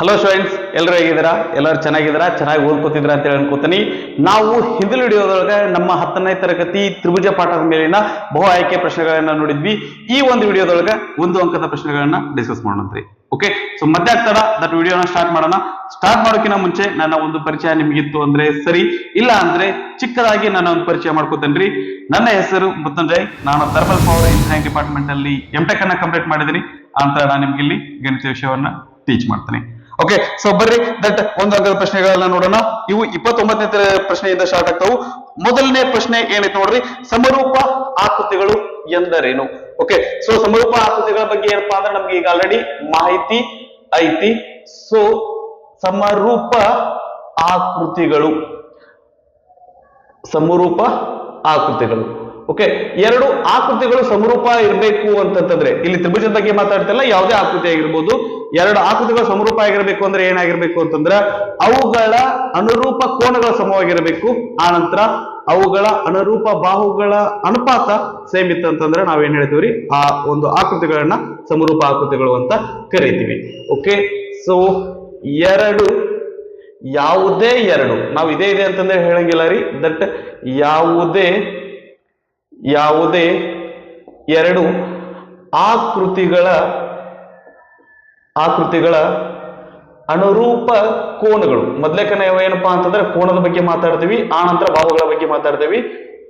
Hello students ಎಲ್ಲರೂ ಹೇಗಿದ್ದೀರಾ? ಎಲ್ಲರೂ ಚೆನ್ನಾಗಿದ್ದೀರಾ? ಚೆನ್ನಾಗಿ ಓದ್ಕೋತಿದ್ದೀರಾ ಅಂತ ಹೇಳಿ ಅನ್ಕೋತೀನಿ. ನಾವು ಹಿಂದಿನ ವಿಡಿಯೋದೊಳಗೆ ನಮ್ಮ ಹತ್ತನೇ ತರಗತಿ ತ್ರಿಭುಜ ಪಾಠದ ಮೇಲಿನ ಬಹು ಆಯ್ಕೆ ಪ್ರಶ್ನೆಗಳನ್ನ ನೋಡಿದ್ವಿ. ಈ ಒಂದು ವಿಡಿಯೋದೊಳಗೆ ಒಂದು ಅಂಕದ ಪ್ರಶ್ನೆಗಳನ್ನ ಡಿಸ್ಕಸ್ ಮಾಡೋಣಂತ್ರಿ ಓಕೆ ಸೊ ಮತ್ತೆ ಆಗ್ತಾರ ದಟ್ ವಿಡಿಯೋನ ಸ್ಟಾರ್ಟ್ ಮಾಡೋಣ. ಸ್ಟಾರ್ಟ್ ಮಾಡೋಕ್ಕಿಂತ ಮುಂಚೆ ನನ್ನ ಒಂದು ಪರಿಚಯ ನಿಮಗಿತ್ತು ಅಂದ್ರೆ ಸರಿ. ಇಲ್ಲ ಅಂದ್ರೆ ಚಿಕ್ಕದಾಗಿ ನಾನು ಒಂದು ಪರಿಚಯ ಮಾಡ್ಕೋತೇನ್ರಿ. ನನ್ನ ಹೆಸರು ಮೃತ್ಯುಂಜಯ್. ನಾನು ಥರ್ಮಲ್ ಪವರ್ ಇಂಜಿನಿಯರಿಂಗ್ ಡಿಪಾರ್ಟ್ಮೆಂಟ್ ಅಲ್ಲಿ ಎಂ ಟೆಕ್ ಅನ್ನ ಕಂಪ್ಲೀಟ್ ಮಾಡಿದ್ದೀನಿ. ಅಂತ ನಾನು ನಿಮ್ಗೆ ಇಲ್ಲಿ ಗಣಿತ ವಿಷಯವನ್ನ ಟೀಚ್ ಮಾಡ್ತೀನಿ. ಓಕೆ ಸೊ ಬರ್ರಿ, ದಟ್ ಒಂದು ಅಂಕದ ಪ್ರಶ್ನೆಗಳನ್ನ ನೋಡೋಣ. ಇವು ಇಪ್ಪತ್ತೊಂಬತ್ತನೇ ಪ್ರಶ್ನೆಯಿಂದ ಸ್ಟಾರ್ಟ್ ಆಗ್ತಾವು. ಮೊದಲನೇ ಪ್ರಶ್ನೆ ಏನೈತೆ ನೋಡ್ರಿ? ಸಮರೂಪ ಆಕೃತಿಗಳು ಎಂದರೇನು? ಓಕೆ ಸೊ ಸಮರೂಪ ಆಕೃತಿಗಳ ಬಗ್ಗೆ ಏನಪ್ಪಾ ಅಂದ್ರೆ ನಮ್ಗೆ ಈಗ ಆಲ್ರೆಡಿ ಮಾಹಿತಿ ಐತಿ. ಸೊ ಸಮರೂಪ ಆಕೃತಿಗಳು. ಸಮರೂಪ ಆಕೃತಿಗಳು. ಓಕೆ ಎರಡು ಆಕೃತಿಗಳು ಸಮರೂಪ ಇರಬೇಕು ಅಂತಂತಂದ್ರೆ, ಇಲ್ಲಿ ತ್ರಿಭುಜದ ಬಗ್ಗೆ ಮಾತಾಡ್ತಿಲ್ಲ, ಯಾವುದೇ ಆಕೃತಿ ಆಗಿರ್ಬೋದು. ಎರಡು ಆಕೃತಿಗಳು ಸಮರೂಪ ಆಗಿರಬೇಕು ಅಂದ್ರೆ ಏನಾಗಿರ್ಬೇಕು ಅಂತಂದ್ರೆ ಅವುಗಳ ಅನುರೂಪ ಕೋಣಗಳ ಸಮವಾಗಿರಬೇಕು. ಆ ನಂತರ ಅವುಗಳ ಅನುರೂಪ ಬಾಹುಗಳ ಅನುಪಾತ ಸೇಮ್ ಇತ್ತು ಅಂತಂದ್ರೆ ನಾವೇನ್ ಹೇಳ್ತೀವ್ರಿ? ಆ ಒಂದು ಆಕೃತಿಗಳನ್ನ ಸಮರೂಪ ಆಕೃತಿಗಳು ಅಂತ ಕರಿತೀವಿ. ಓಕೆ ಸೊ ಎರಡು, ಯಾವುದೇ ಎರಡು. ನಾವು ಇದೇ ಇದೆ ಅಂತಂದ್ರೆ ಹೇಳಂಗಿಲ್ಲ ರೀ. ದಟ್ ಯಾವುದೇ ಯಾವುದೇ ಎರಡು ಆಕೃತಿಗಳ ಆಕೃತಿಗಳ ಅನುರೂಪ ಕೋನಗಳು. ಮೊದಲೇಕನ ಏನಪ್ಪಾ ಅಂತಂದ್ರೆ ಕೋನದ ಬಗ್ಗೆ ಮಾತಾಡ್ತೀವಿ, ಆ ನಂತರ ಬಾಹುಗಳ ಬಗ್ಗೆ ಮಾತಾಡ್ತೀವಿ.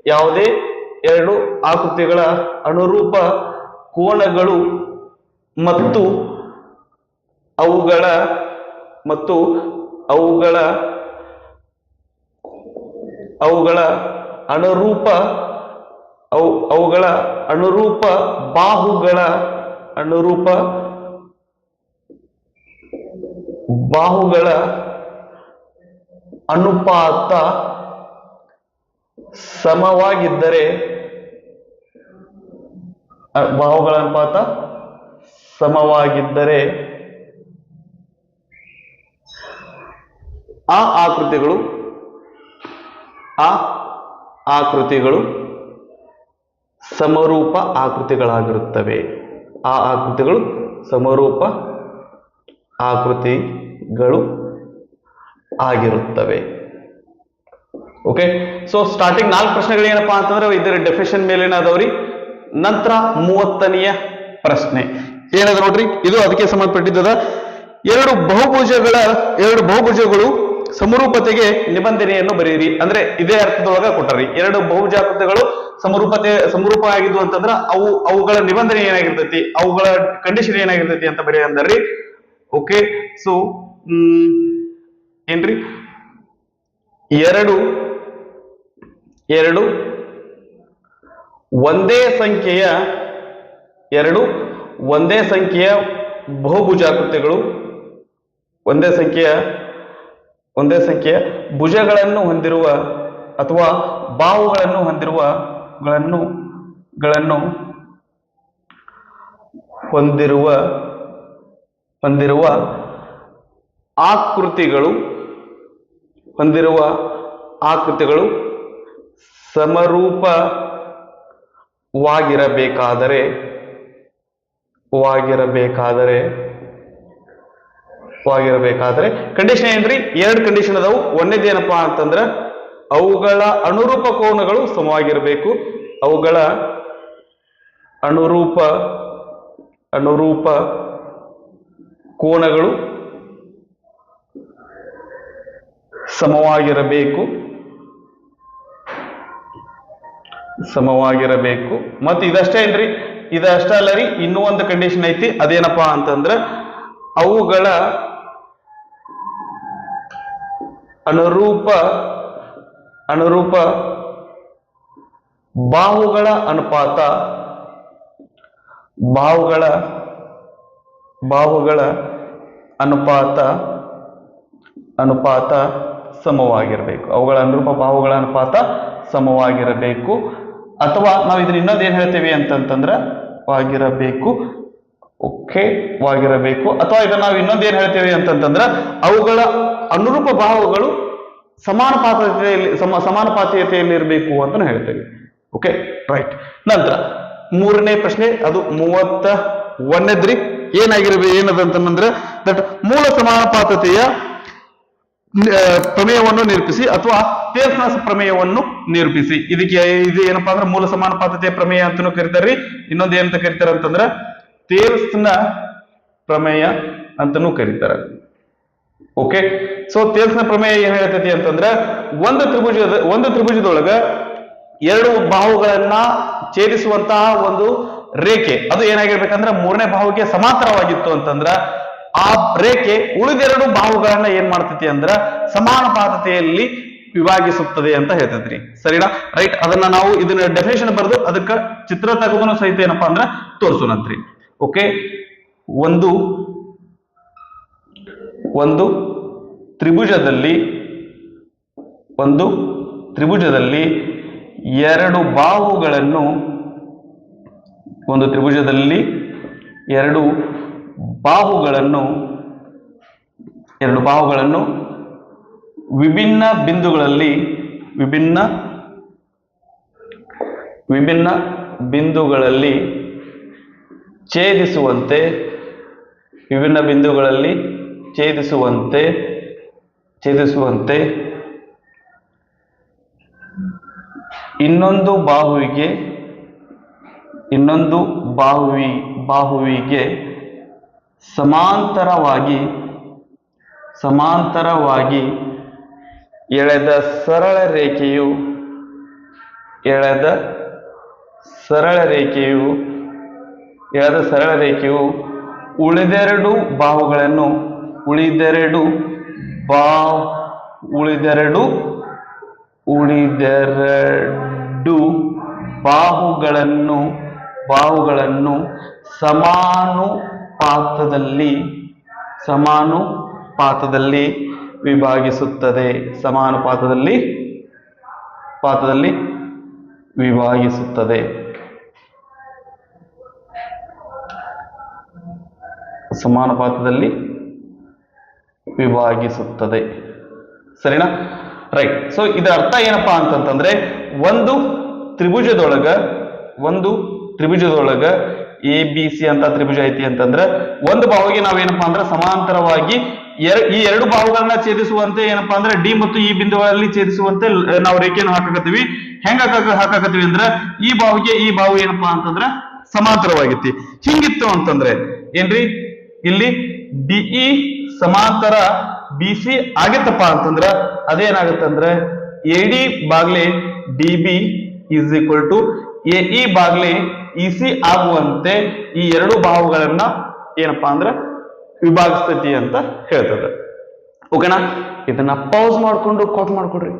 ಯಾವುದೇ ಎರಡು ಆಕೃತಿಗಳ ಅನುರೂಪ ಕೋನಗಳು ಮತ್ತು ಅವುಗಳ ಮತ್ತು ಅವುಗಳ ಅವುಗಳ ಅನುರೂಪ ಅವು, ಅವುಗಳ ಅನುರೂಪ ಬಾಹುಗಳ ಅನುರೂಪ ಬಾಹುಗಳ ಅನುಪಾತ ಸಮವಾಗಿದ್ದರೆ ಬಾಹುಗಳ ಅನುಪಾತ ಸಮವಾಗಿದ್ದರೆ ಆ ಆಕೃತಿಗಳು ಆ ಆಕೃತಿಗಳು ಸಮರೂಪ ಆಕೃತಿಗಳಾಗಿರುತ್ತವೆ. ಆ ಆಕೃತಿಗಳು ಸಮರೂಪ ಆಕೃತಿಗಳು ಆಗಿರುತ್ತವೆ. ಓಕೆ ಸೊ ಸ್ಟಾರ್ಟಿಂಗ್ ನಾಲ್ಕು ಪ್ರಶ್ನೆಗಳು ಏನಪ್ಪಾ ಅಂತಂದ್ರೆ, ಇದರ ಡೆಫಿನೇಷನ್ ಮೇಲೆ ಏನಾದವ್ರಿ ನಂತರ ಮೂವತ್ತನೆಯ ಪ್ರಶ್ನೆ. ಏನದ ನೋಡ್ರಿ? ಇದು ಅದಕ್ಕೆ ಸಂಬಂಧಪಟ್ಟಿದ್ದದ. ಎರಡು ಬಹುಭುಜಗಳ, ಎರಡು ಬಹುಭುಜಗಳು ಸಮರೂಪತೆಗೆ ನಿಬಂಧನೆಯನ್ನು ಬರೆಯಿರಿ. ಅಂದ್ರೆ ಇದೇ ಅರ್ಥದೊಳಗ ಕೊಟ್ಟರಿ. ಎರಡು ಬಹುಜಾತಗಳು ಸಮರೂಪತೆ ಸಮರೂಪ ಆಗಿದ್ವು ಅಂತಂದ್ರ ಅವು, ಅವುಗಳ ನಿಬಂಧನೆ ಏನಾಗಿರ್ತೈತಿ? ಅವುಗಳ ಕಂಡೀಷನ್ ಏನಾಗಿರ್ತೈತಿ ಅಂತ ಬರೀ ಅಂದರ್ರಿ ಓಕೆ ಸೊ ಏನ್ರಿ? ಎರಡು ಎರಡು, ಒಂದೇ ಸಂಖ್ಯೆಯ ಎರಡು, ಒಂದೇ ಸಂಖ್ಯೆಯ ಬಹುಭುಜಾಕೃತಿಗಳು, ಒಂದೇ ಸಂಖ್ಯೆಯ ಒಂದೇ ಸಂಖ್ಯೆಯ ಭುಜಗಳನ್ನು ಹೊಂದಿರುವ ಅಥವಾ ಬಾಹುಗಳನ್ನು ಹೊಂದಿರುವ ಗಳನ್ನು ಗಳನ್ನು ಹೊಂದಿರುವ ಹೊಂದಿರುವ ಆಕೃತಿಗಳು ಹೊಂದಿರುವ ಆಕೃತಿಗಳು ಸಮರೂಪವಾಗಿರಬೇಕಾದರೆ, ವಾಗಿರಬೇಕಾದರೆ ವಾಗಿರಬೇಕಾದರೆ ಕಂಡೀಷನ್ ಏನ್ರಿ? ಎರಡು ಕಂಡೀಷನ್ ಅದಾವು. ಒಂದೇದೇನಪ್ಪ ಅಂತಂದ್ರೆ ಅವುಗಳ ಅನುರೂಪ ಕೋನಗಳು ಸಮವಾಗಿರಬೇಕು. ಅವುಗಳ ಅನುರೂಪ ಅನುರೂಪ ಕೋನಗಳು ಸಮವಾಗಿರಬೇಕು. ಸಮವಾಗಿರಬೇಕು. ಮತ್ತು ಇದಷ್ಟೇ ಏನ್ರಿ? ಇದಷ್ಟೇ ಅಲ್ಲ ರೀ, ಇನ್ನೂ ಒಂದು ಕಂಡೀಷನ್ ಐತಿ. ಅದೇನಪ್ಪಾ ಅಂತಂದ್ರೆ, ಅವುಗಳ ಅನುರೂಪ ಅನುರೂಪ ಬಾಹುಗಳ ಅನುಪಾತ, ಬಾಹುಗಳ ಬಾಹುಗಳ ಅನುಪಾತ ಅನುಪಾತ ಸಮವಾಗಿರಬೇಕು. ಅವುಗಳ ಅನುರೂಪ ಭಾವಗಳ ಅನುಪಾತ ಸಮವಾಗಿರಬೇಕು. ಅಥವಾ ನಾವು ಇದನ್ನ ಇನ್ನೊಂದು ಏನ್ ಹೇಳ್ತೇವೆ ಅಂತಂತಂದ್ರೆ ವಾಗಿರಬೇಕು ಓಕೆ, ವಾಗಿರಬೇಕು. ಅಥವಾ ಇದನ್ನ ನಾವು ಇನ್ನೊಂದು ಏನ್ ಹೇಳ್ತೇವೆ ಅಂತಂತಂದ್ರ ಅವುಗಳ ಅನುರೂಪ, ಭಾವಗಳು ಸಮಾನುಪಾತತೆಯಲ್ಲಿ, ಸಮ, ಸಮಾನಪಾತೀಯತೆಯಲ್ಲಿ ಇರಬೇಕು ಅಂತ ಹೇಳ್ತೇವೆ. Okay, right. ನಂತರ ಮೂರನೇ ಪ್ರಶ್ನೆ, ಅದು ಮೂವತ್ತ ಏನಾಗಿರಬೇಕು ಏನಾಗಿರ್ಬೇಕು ಏನದಂತಂದ್ರೆ ದಟ್ ಮೂಲ ಸಮಾನುಪಾತತೆಯ ಪ್ರಮೇಯವನ್ನು ನಿರೂಪಿಸಿ ಅಥವಾ ತೇಲ್ಸ್ನ ಪ್ರಮೇಯವನ್ನು ನಿರೂಪಿಸಿ. ಇದಕ್ಕೆ, ಇದು ಏನಪ್ಪಾ ಅಂದ್ರೆ ಮೂಲ ಸಮಾನಪಾತತೆ ಪ್ರಮೇಯ ಅಂತಾನೂ ಕರೀತಾರ್ರಿ. ಇನ್ನೊಂದು ಏನಂತ ಕರೀತಾರ ಅಂತಂದ್ರೆ ತೇಲ್ಸ್ನ ಪ್ರಮೇಯ ಅಂತಾನೂ ಕರೀತಾರ. ಓಕೆ ಸೊ ತೇಲ್ಸ್ನ ಪ್ರಮೇಯ ಏನ್ ಹೇಳ್ತೈತಿ ಅಂತಂದ್ರೆ ಒಂದು ತ್ರಿಭುಜದ, ಒಂದು ತ್ರಿಭುಜದೊಳಗ ಎರಡು ಬಾಹುಗಳನ್ನ ಛೇದಿಸುವಂತಹ ಒಂದು ರೇಖೆ. ಅದು ಏನಾಗಿರ್ಬೇಕಂದ್ರೆ ಮೂರನೇ ಬಾಹುಗೆ ಸಮಾಂತರವಾಗಿತ್ತು ಅಂತಂದ್ರ ಆ ರೇಖೆ ಉಳಿದೆರಡು ಬಾಹುಗಳನ್ನ ಏನ್ ಮಾಡ್ತೈತಿ ಅಂದ್ರ ಸಮಾನಪಾತತೆಯಲ್ಲಿ ವಿಭಾಗಿಸುತ್ತದೆ ಅಂತ ಹೇಳ್ತೈತ್ರಿ. ಸರಿನಾ? ರೈಟ್ ಅದನ್ನ ನಾವು ಇದನ್ನ ಡೆಫಿನೇಷನ್ ಬರೆದು ಅದಕ್ಕ ಚಿತ್ರ ತಗೋದನ್ನು ಸಹಿತ ಏನಪ್ಪಾ ಅಂದ್ರ ತೋರಿಸೋಣಂತ್ರಿ ಓಕೆ ಒಂದು ಒಂದು ತ್ರಿಭುಜದಲ್ಲಿ ಒಂದು ತ್ರಿಭುಜದಲ್ಲಿ ಎರಡು ಬಾಹುಗಳನ್ನು, ಒಂದು ತ್ರಿಭುಜದಲ್ಲಿ ಎರಡು ಬಾಹುಗಳನ್ನು, ಎರಡು ಬಾಹುಗಳನ್ನು ವಿಭಿನ್ನ ಬಿಂದುಗಳಲ್ಲಿ ವಿಭಿನ್ನ ವಿಭಿನ್ನ ಬಿಂದುಗಳಲ್ಲಿ ಛೇದಿಸುವಂತೆ, ವಿಭಿನ್ನ ಬಿಂದುಗಳಲ್ಲಿ ಛೇದಿಸುವಂತೆ ಛೇದಿಸುವಂತೆ ಇನ್ನೊಂದು ಬಾಹುವಿಗೆ, ಇನ್ನೊಂದು ಬಾಹುವಿ, ಬಾಹುವಿಗೆ ಸಮಾಂತರವಾಗಿ ಸಮಾಂತರವಾಗಿ ಎಳೆದ ಸರಳ ರೇಖೆಯು, ಎಳೆದ ಸರಳ ರೇಖೆಯು, ಎಳೆದ ಸರಳ ರೇಖೆಯು ಉಳಿದೆರಡು ಬಾಹುಗಳನ್ನು, ಉಳಿದೆರಡು ಬಾ ಉಳಿದೆರಡು ಉಳಿದೆರಡು ಬಾಹುಗಳನ್ನು ಬಾಹುಗಳನ್ನು ಸಮಾನುಪಾತದಲ್ಲಿ ಸಮಾನುಪಾತದಲ್ಲಿ ವಿಭಾಗಿಸುತ್ತದೆ. ಸಮಾನುಪಾತದಲ್ಲಿ, ಪಾತದಲ್ಲಿ ವಿಭಾಗಿಸುತ್ತದೆ. ಸಮಾನುಪಾತದಲ್ಲಿ ವಿಭಾಗಿಸುತ್ತದೆ. ಸರಿನಾ? ರೈಟ್ ಸೊ ಇದರ ಅರ್ಥ ಏನಪ್ಪಾ ಅಂತಂತಂದ್ರೆ, ಒಂದು ತ್ರಿಭುಜದೊಳಗ ಒಂದು ತ್ರಿಭುಜದೊಳಗ ಎ ಬಿ ಸಿ ಅಂತ ತ್ರಿಭುಜ ಐತಿ ಅಂತಂದ್ರೆ ಒಂದು ಬಾಹುಗೆ ನಾವೇನಪ್ಪಾ ಅಂದ್ರೆ ಸಮಾಂತರವಾಗಿ ಈ ಎರಡು ಬಾಹುಗಳನ್ನ ಛೇದಿಸುವಂತೆ ಏನಪ್ಪಾ ಅಂದ್ರೆ ಡಿ ಮತ್ತು ಈ ಬಿಂದುಗಳಲ್ಲಿ ಛೇದಿಸುವಂತೆ ನಾವು ರೇಖೆಯನ್ನು ಹಾಕಕತ್ತೀವಿ. ಹೆಂಗ ಹಾಕಕತ್ತೀವಿ ಅಂದ್ರೆ ಈ ಬಾಹುಗೆ ಈ ಬಾಹು ಏನಪ್ಪಾ ಅಂತಂದ್ರ ಸಮಾಂತರವಾಗಿತಿ ಹಿಂಗಿತ್ತು ಅಂತಂದ್ರೆ ಏನ್ರಿ? ಇಲ್ಲಿ ಡಿಇ ಸಮಾಂತರ ಬಿ ಸಿ ಆಗಿತ್ತಪ್ಪ ಅಂತಂದ್ರ ಅದೇನಾಗತ್ತಂದ್ರೆ A D Baglay D B is equal to A, E ಬಾಗ್ಲಿ E C ಆಗುವಂತೆ ಈ ಎರಡು ಬಾಹುಗಳನ್ನ ಏನಪ್ಪಾ ಅಂದ್ರೆ ವಿಭಾಗಿಸ್ತತಿ ಅಂತ ಹೇಳ್ತದೆ. ಓಕೆನಾ? ಇದನ್ನ ಪೌಸ್ ಮಾಡ್ಕೊಂಡು ಕೋಟ್ ಮಾಡ್ಕೊಡ್ರಿ.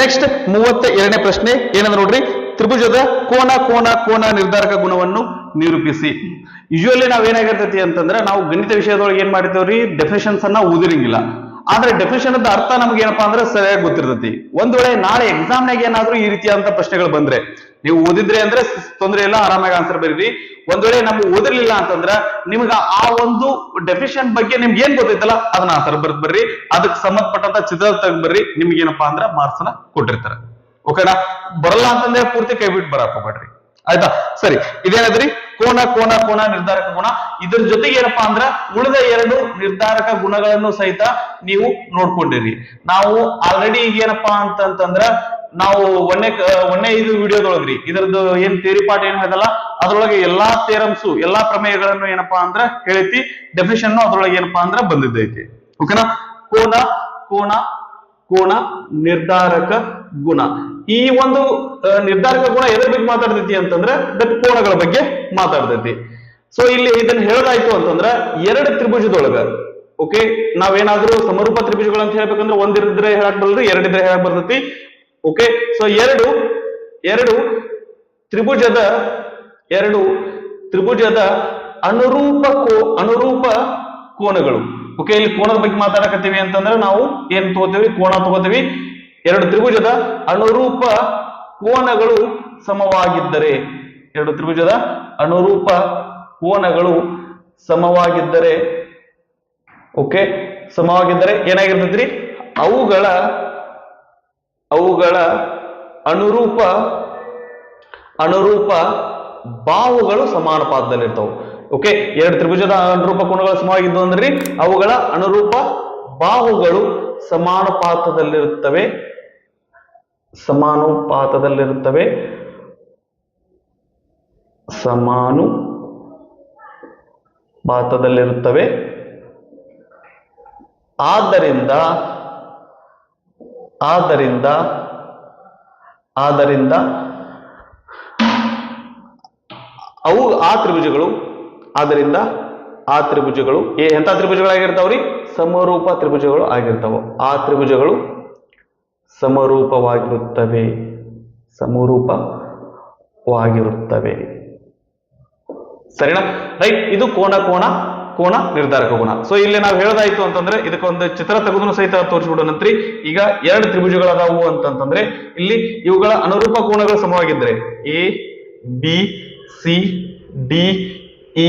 ನೆಕ್ಸ್ಟ್ ಮೂವತ್ತ ಎರಡನೇ ಪ್ರಶ್ನೆ ಏನಂದ್ರೆ ನೋಡ್ರಿ, ತ್ರಿಭುಜದ ಕೋನ ಕೋನ ಕೋನ ನಿರ್ಧಾರಕ ಗುಣವನ್ನು ನಿರೂಪಿಸಿ. ಯೂಶುವಲಿ ನಾವ್ ಏನಾಗಿರ್ತೈತಿ ಅಂತಂದ್ರೆ ನಾವು ಗಣಿತ ವಿಷಯದೊಳಗೆ ಏನ್ ಮಾಡಿರ್ತೇವ್ರಿ ಡೆಫಿನೇಷನ್ಸ್ ಅನ್ನ ಓದಿರಂಗಿಲ್ಲ. ಆದ್ರೆ ಡೆಫಿನೇಷನ್ ಅರ್ಥ ನಮ್ಗೆ ಏನಪ್ಪಾ ಅಂದ್ರೆ ಸರಿಯಾಗಿ ಗೊತ್ತಿರ್ತೈತಿ. ಒಂದ್ ವೇಳೆ ನಾಳೆ ಎಕ್ಸಾಮ್ ನಾಗ ಏನಾದ್ರೂ ಈ ರೀತಿಯಾದಂತ ಪ್ರಶ್ನೆಗಳು ಬಂದ್ರೆ, ನೀವು ಓದಿದ್ರೆ ಅಂದ್ರೆ ತೊಂದ್ರೆ ಇಲ್ಲ, ಆರಾಮಾಗಿ ಆನ್ಸರ್ ಬರೀರಿ. ಒಂದ್ ವೇಳೆ ನಮ್ಗೆ ಓದಿರ್ಲಿಲ್ಲ ಅಂತಂದ್ರ ನಿಮ್ಗ ಆ ಒಂದು ಡೆಫಿಷನ್ ಬಗ್ಗೆ ನಿಮ್ಗೆ ಏನ್ ಗೊತ್ತೈತಲ್ಲ, ಅದನ್ನ ಆನ್ಸರ್ ಬರ್ದ್ ಬರ್ರಿ. ಅದಕ್ಕೆ ಸಂಬಂಧಪಟ್ಟಂತ ಚಿತ್ರ ತಗ್ ಬರ್ರಿ. ನಿಮ್ಗೆ ಏನಪ್ಪಾ ಅಂದ್ರ ಮಾರ್ಕ್ಸ್ನ ಕೊಟ್ಟಿರ್ತಾರೆ. ಓಕೆನಾ ಬರಲ್ಲ ಅಂತಂದ್ರೆ ಪೂರ್ತಿ ಕೈ ಬಿಟ್ಟು ಬರಾಕ್ ಹೋಗ್ಬೇಡ್ರಿ ಆಯ್ತಾ? ಸರಿ, ಇದೇನದ್ರಿ? ಕೋನ ಕೋನ ಕೋನ, ನಿರ್ಧಾರಕ ಗುಣ. ಇದ್ರ ಜೊತೆಗೆ ಏನಪ್ಪಾ ಅಂದ್ರ ಉಳಿದ ಎರಡು ನಿರ್ಧಾರಕ ಗುಣಗಳನ್ನು ಸಹಿತ ನೀವು ನೋಡ್ಕೊಂಡಿರಿ. ನಾವು ಆಲ್ರೆಡಿ ಈಗ ಏನಪ್ಪಾ ಅಂತಂತಂದ್ರ ನಾವು ಒನ್ನೆ ಒಂದೇ ಇದು ವಿಡಿಯೋದೊಳಗ್ರಿ. ಇದರದ್ದು ಏನ್ ಥಿಯರಿ ಪಾಠ ಏನ್ ಹೇಳ್ದಲ್ಲ ಅದ್ರೊಳಗೆ ಎಲ್ಲಾ ಥೇರಮ್ಸು ಎಲ್ಲಾ ಪ್ರಮೇಯಗಳನ್ನು ಏನಪ್ಪಾ ಅಂದ್ರ ಹೇಳ್ತಿ. ಡೆಫಿನೇಷನ್ ಅದ್ರೊಳಗೆ ಏನಪ್ಪಾ ಅಂದ್ರ ಬಂದಿದ್ದೈತಿ. ಓಕೆನಾ ಕೋನ ಕೋನ ಕೋನ, ನಿರ್ಧಾರಕ ಗುಣ. ಈ ಒಂದು ನಿರ್ಧಾರಕ ಗುಣ ಎದ್ರ ಬಗ್ಗೆ ಮಾತಾಡ್ತೈತಿ ಅಂತಂದ್ರೆ ದಟ್ ಕೋಣಗಳ ಬಗ್ಗೆ ಮಾತಾಡ್ತೈತಿ. ಸೊ ಇಲ್ಲಿ ಇದನ್ನ ಹೇಳೋದಾಯ್ತು ಅಂತಂದ್ರ ಎರಡು ತ್ರಿಭುಜದೊಳಗ ಓಕೆ ನಾವೇನಾದ್ರೂ ಸಮರೂಪ ತ್ರಿಭುಜಗಳು ಅಂತ ಹೇಳ್ಬೇಕಂದ್ರೆ ಒಂದಿರಿದ್ರೆ ಹೇಳಕ್ ಬರಲ್ರಿ ಎರಡಿದ್ರೆ ಹೇಳಕ್ ಬರ್ತೈತಿ ಓಕೆ ಸೊ ಎರಡು ಎರಡು ತ್ರಿಭುಜದ ಎರಡು ತ್ರಿಭುಜದ ಅನುರೂಪ ಕೋ, ಅನುರೂಪ ಕೋನಗಳು ಓಕೆ ಇಲ್ಲಿ ಕೋಣದ ಬಗ್ಗೆ ಮಾತಾಡಕತ್ತೀವಿ ಅಂತಂದ್ರೆ ನಾವು ಏನ್ ತಗೋತೀವಿ? ಕೋಣ ತಗೋತೀವಿ. ಎರಡು ತ್ರಿಭುಜದ ಅನುರೂಪ ಕೋನಗಳು ಸಮವಾಗಿದ್ದರೆ, ಎರಡು ತ್ರಿಭುಜದ ಅನುರೂಪ ಕೋನಗಳು ಸಮವಾಗಿದ್ದರೆ ಓಕೆ ಸಮವಾಗಿದ್ದರೆ ಏನಾಗಿರ್ತೈತ್ರಿ? ಅವುಗಳ ಅವುಗಳ ಅನುರೂಪ ಅನುರೂಪ ಬಾಹುಗಳು ಸಮಾನಪಾತದಲ್ಲಿರ್ತವೆ. ಓಕೆ ಎರಡು ತ್ರಿಭುಜದ ಅನುರೂಪ ಕೋನಗಳು ಸಮವಾಗಿದ್ದು ಅಂದ್ರೆ, ಅವುಗಳ ಅನುರೂಪ ಬಾಹುಗಳು ಸಮಾನುಪಾತದಲ್ಲಿರುತ್ತವೆ. ಸಮಾನುಪಾತದಲ್ಲಿರುತ್ತವೆ. ಸಮಾನು ಪಾತದಲ್ಲಿರುತ್ತವೆ ಆದ್ದರಿಂದ ಆದ್ದರಿಂದ ಆದ್ದರಿಂದ ಅವು ಆ ತ್ರಿಭುಜಗಳು, ಆದ್ದರಿಂದ ಆ ತ್ರಿಭುಜಗಳು ಎಂಥ ತ್ರಿಭುಜಗಳಾಗಿರ್ತಾವ್ರಿ? ಸಮರೂಪ ತ್ರಿಭುಜಗಳು ಆಗಿರ್ತಾವ. ಆ ತ್ರಿಭುಜಗಳು ಸಮರೂಪವಾಗಿರುತ್ತವೆ. ಸಮರೂಪವಾಗಿರುತ್ತವೆ. ಸರಿನಾ? ರೈಟ್, ಇದು ಕೋನ ಕೋನ ಕೋನ ನಿರ್ಧಾರಕ ಗುಣ. ಸೊ ಇಲ್ಲಿ ನಾವು ಹೇಳೋದಾಯ್ತು ಅಂತಂದ್ರೆ ಇದಕ್ಕೊಂದು ಚಿತ್ರ ತೆಗೆದು ಸಹಿತ ತೋರಿಸ್ಬಿಡೋಣಂತ್ರಿ ಈಗ ಎರಡು ತ್ರಿಭುಜಗಳದಾವು ಅಂತಂತಂದ್ರೆ ಇಲ್ಲಿ ಇವುಗಳ ಅನುರೂಪ ಕೋನಗಳು ಸಮವಾಗಿದ್ರೆ A B C D E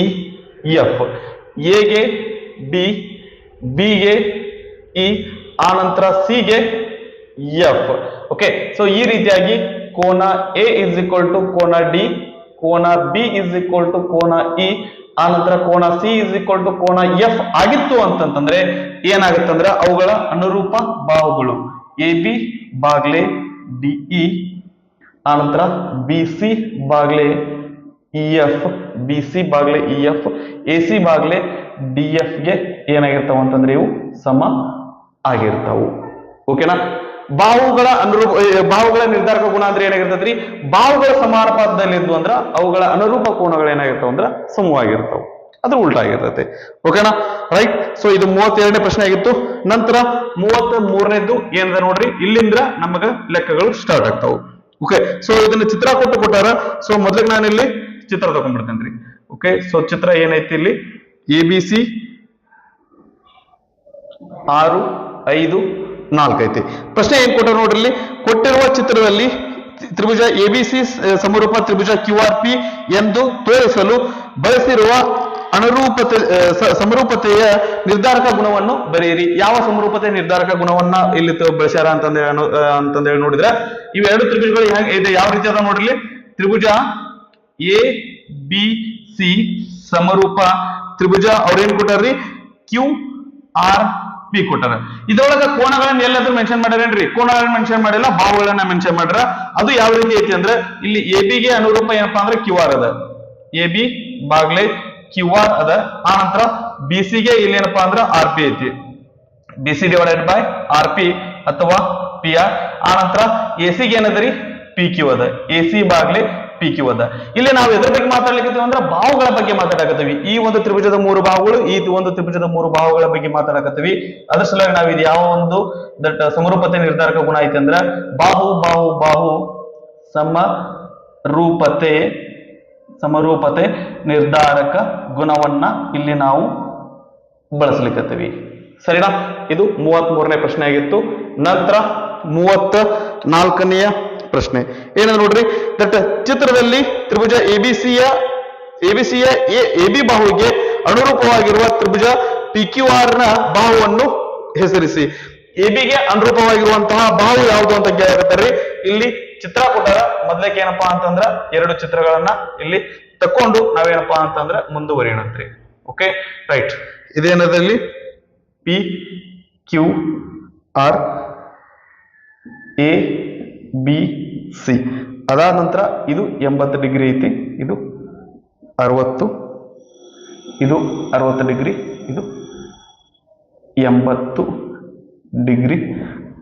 F ಎಗೆ ಡಿ ಬಿಗೆ ಇ ಆ ನಂತರ ಸಿಗೆ ಎಫ್ ಓಕೆ ಸೊ ಈ ರೀತಿಯಾಗಿ ಕೋನ ಎ ಇಸ್ ಈಕ್ವಲ್ ಟು ಕೋನ ಡಿ ಕೋನ ಬಿ ಇಸ್ ಈಕ್ವಲ್ ಟು ಕೋನ ಇ ಆ ನಂತರ ಕೋನ ಸಿ ಇಸ್ ಈಕ್ವಲ್ ಟು ಕೋನ ಎಫ್ ಆಗಿತ್ತು ಅಂತಂತಂದ್ರೆ ಏನಾಗುತ್ತಂದ್ರೆ ಅವುಗಳ ಅನುರೂಪ ಬಾಹುಗಳು ಎ ಬಿ ಬಾಗ್ಲೆ ಡಿ ಇ ಆನಂತರ ಬಿ ಸಿ ಬಾಗ್ಲೆ ಇ ಎಫ್ ಬಿ ಸಿ ಬಾಗ್ಲೆ ಇ ಎಫ್ ಎ ಸಿ ಬಾಗ್ಲೆ ಡಿ ಎಫ್ಗೆ ಏನಾಗಿರ್ತಾವ ಅಂತಂದ್ರೆ ಇವು ಸಮ ಆಗಿರ್ತಾವು. ಓಕೆನಾ ಬಾಹುಗಳ ಅನುರೂಪ ಬಾವುಗಳ ನಿರ್ಧಾರಕ ಗುಣ ಅಂದ್ರೆ ಏನಾಗಿರ್ತದ್ರಿ ಬಾಹುಗಳ ಸಮಾನುಪಾತದಲ್ಲಿ ಇದ್ವು ಅಂದ್ರ ಅವುಗಳ ಅನುರೂಪ ಕೋಣಗಳು ಏನಾಗಿರ್ತಾವ ಅಂದ್ರ ಸಮವಾಗಿರ್ತಾವ. ಅದು ಉಲ್ಟಾ ಆಗಿರ್ತೈತೆ. ಓಕೆನಾ ರೈಟ್ ಸೊ ಇದು ಮೂವತ್ತೆರಡನೇ ಪ್ರಶ್ನೆ ಆಗಿತ್ತು. ನಂತರ ಮೂವತ್ತ ಮೂರನೇದು ಏನದ ನೋಡ್ರಿ? ಇಲ್ಲಿಂದ ನಮಗ ಲೆಕ್ಕಗಳು ಸ್ಟಾರ್ಟ್ ಆಗ್ತಾವು. ಓಕೆ ಸೊ ಇದನ್ನ ಚಿತ್ರ ಕೊಟ್ಟು ಕೊಟ್ಟಾರ. ಸೊ ಮೊದ್ಲಿಗೆ ನಾನು ಇಲ್ಲಿ ಚಿತ್ರ ತಗೊಂಡ್ಬಿಡ್ತೇನೆ ಓಕೆ ಸೊ ಚಿತ್ರ ಏನೈತಿ ಇಲ್ಲಿ? ಎ ಬಿ ಸಿ ಆರು, ಐದು ನಾಲ್ಕು ಐತಿ. ಪ್ರಶ್ನೆ ಏನ್ ಕೊಟ್ಟಾರ ನೋಡ್ರಿ? ಕೊಟ್ಟಿರುವ ಚಿತ್ರದಲ್ಲಿ ತ್ರಿಭುಜ ಎ ಬಿ ಸಿ ಸಮರೂಪ ತ್ರಿಭುಜ ಕ್ಯೂ ಆರ್ ಪಿ ಎಂದು ತೋರಿಸಲು ಬಳಸಿರುವ ಅನುರೂಪತೆ ಸಮರೂಪತೆಯ ನಿರ್ಧಾರಕ ಗುಣವನ್ನು ಬರೆಯಿರಿ. ಯಾವ ಸಮರೂಪತೆ ನಿರ್ಧಾರಕ ಗುಣವನ್ನ ಇಲ್ಲಿ ಬಳಸ್ಯಾರ ಅಂತಂದ್ರೆ ಅಂತಂದೇಳಿ ನೋಡಿದ್ರೆ, ಇವೆರಡು ತ್ರಿಭುಜಗಳು ಹೇಗೆ ಇದೆ? ಯಾವ ರೀತಿ ಅದ ನೋಡ್ರಿ? ತ್ರಿಭುಜ ಎ ಬಿ ಸಿ ಸಮರೂಪ ತ್ರಿಭುಜ ಅವ್ರೇನ್ ಕೊಟ್ಟಾರ್ರಿ? ಕ್ಯೂ ಆರ್ ಪಿ ಕೊಟ್ಟಾರ. ಇದ್ರೊಳಗ ಕೋಣಗಳನ್ನ ಎಲ್ಲಾದ್ರೂ ಮೆನ್ಷನ್ ಮಾಡ್ಯಾರೇನ್ರಿ? ಕೋಣಗಳನ್ನ ಮೆನ್ಷನ್ ಮಾಡಿಲ್ಲ ಬಾಹುಗಳನ್ನ ಮೆನ್ಷನ್ ಮಾಡ್ಯಾರ. ಅದು ಯಾವ ರೀತಿ ಐತಿ ಅಂದ್ರೆ, ಇಲ್ಲಿ ಎ ಗೆ ಅನುರೂಪ ಏನಪ್ಪಾ ಅಂದ್ರೆ ಕ್ಯೂ ಆರ್ ಅದ. ಎ ಬಿ ಬಾಗ್ಲೆ ಕ್ಯೂ ಆರ್ ಅದ. ಆ ನಂತರ ಬಿ ಗೆ ಇಲ್ಲಿ ಏನಪ್ಪಾ ಅಂದ್ರೆ ಆರ್ ಪಿ ಐತಿ. B C divided by R P ಅಥವಾ ಪಿ ಆರ್ ಆ ನಂತರ ಎ ಸಿಗೆ ಏನದ್ರಿ ಪಿ ಕ್ಯೂ ಅದ. ಎ ಸಿ ಬಾಗ್ಲೆ ಪಿ ಕ್ಯೂ ಅದ ಇಲ್ಲಿ ನಾವು ಎದ್ರ ಬಗ್ಗೆ ಮಾತಾಡ್ಲಿಕ್ಕೆ ಅಂದ್ರೆ ಬಾಹುಗಳ ಬಗ್ಗೆ ಮಾತಾಡಕತ್ತೀವಿ. ಈ ಒಂದು ತ್ರಿಭುಜದ ಮೂರು ಬಾಹುಗಳು ಈ ಒಂದು ತ್ರಿಭುಜದ ಮೂರು ಬಾಹುಗಳ ಬಗ್ಗೆ ಮಾತಾಡಕತ್ತೀವಿ. ಅದ್ರ ಸಲುವಾಗಿ ನಾವು ಇದು ಯಾವ ಒಂದು ದಟ್ ಸಮರೂಪತೆ ನಿರ್ಧಾರಕ ಗುಣ ಐತೆ ಅಂದ್ರ ಬಾಹು ಬಾಹು ಬಾಹು, ಸಮರೂಪತೆ ಸಮರೂಪತೆ ನಿರ್ಧಾರಕ ಗುಣವನ್ನ ಇಲ್ಲಿ ನಾವು ಬಳಸ್ಲಿಕ್ಕತ್ತೀವಿ ಸರಿನಾ? ಇದು ಮೂವತ್ತ್ ಮೂರನೇ ಪ್ರಶ್ನೆ ಆಗಿತ್ತು ನಂತರ ಮೂವತ್ತ ನಾಲ್ಕನೆಯ ಪ್ರಶ್ನೆ. ಏನಂದ್ರೆ ನೋಡ್ರಿ, ದಟ್ ಚಿತ್ರದಲ್ಲಿ ತ್ರಿಭುಜ ಎಬಿಸಿಯ ಎಬಿಸಿಯ ಎ ಬಿ ಬಾಹುಗೆ ಅನುರೂಪವಾಗಿರುವ ತ್ರಿಭುಜ ಪಿ ಕ್ಯೂ ಆರ್ನ ಬಾಹುವನ್ನು ಹೆಸರಿಸಿ. ಎಬಿಗೆ ಅನುರೂಪವಾಗಿರುವಂತಹ ಬಾಹು ಯಾವುದು ಅಂತ ಕೇಳಕತ್ತಾರ್ರಿ ಇಲ್ಲಿ ಚಿತ್ರ ಮೊದಲಕ್ಕೆ ಏನಪ್ಪಾ ಅಂತಂದ್ರ ಎರಡು ಚಿತ್ರಗಳನ್ನ ಇಲ್ಲಿ ತಕೊಂಡು ನಾವೇನಪ್ಪಾ ಅಂತಂದ್ರ ಮುಂದುವರಿಯೋಣಂತ್ರಿ okay right ಇದೇನದಲ್ಲಿ P Q R A B C ಅದಾದ ನಂತರ ಇದು ಎಂಬತ್ತು ಡಿಗ್ರಿ ಐತಿ, ಇದು ಅರವತ್ತು ಇದು ಅರವತ್ತು ಡಿಗ್ರಿ, ಇದು ಎಂಬತ್ತು ಡಿಗ್ರಿ